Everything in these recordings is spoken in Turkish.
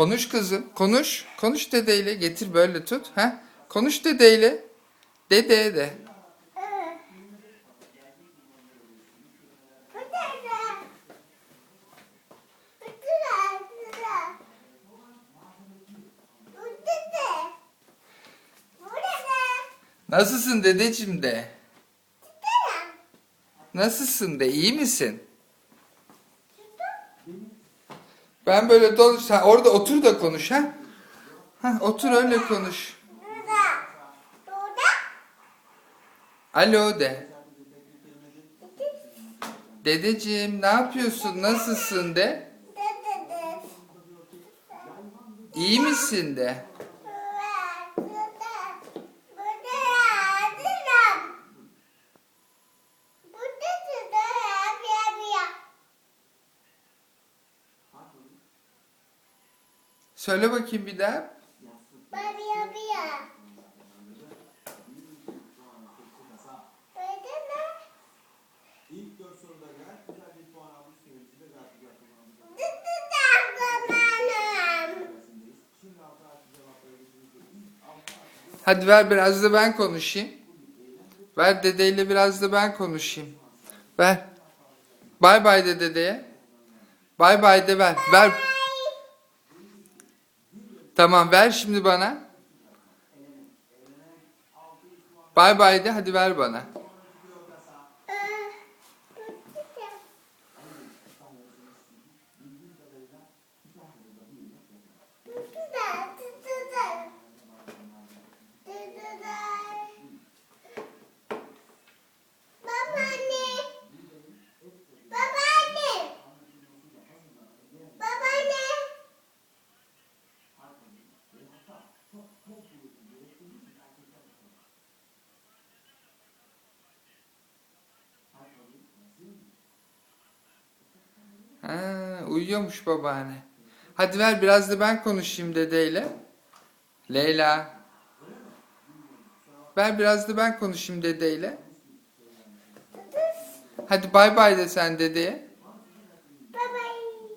Konuş kızım. Konuş. Konuş dedeyle. Getir böyle tut. Ha? Konuş dedeyle. Dede de. Nasılsın dedeciğim de. Nasılsın de. iyi misin? Ben böyle donuş. Sen orada otur da konuş ha. Ha otur öyle konuş. Alo de. Dedeciğim ne yapıyorsun? Nasılsın de. İyi misin de. Kullandı. Şimdi altı artı cevapları geçiyoruz. Hadi ver biraz da ben konuşayım. Ver dedeyle biraz da ben konuşayım. Ver. Bay bay de dedeye. Bay bay de ver. Ver. Tamam ver şimdi bana. Bay bay de hadi ver bana. Babaanne. Babaanne. Babaanne. Ha, uyuyormuş babaanne. Hadi ver biraz da ben konuşayım dedeyle. Leyla. Ver biraz da ben konuşayım dedeyle. Hadi bay bay de sen dedeye. Babaanne.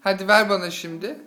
Hadi ver bana şimdi.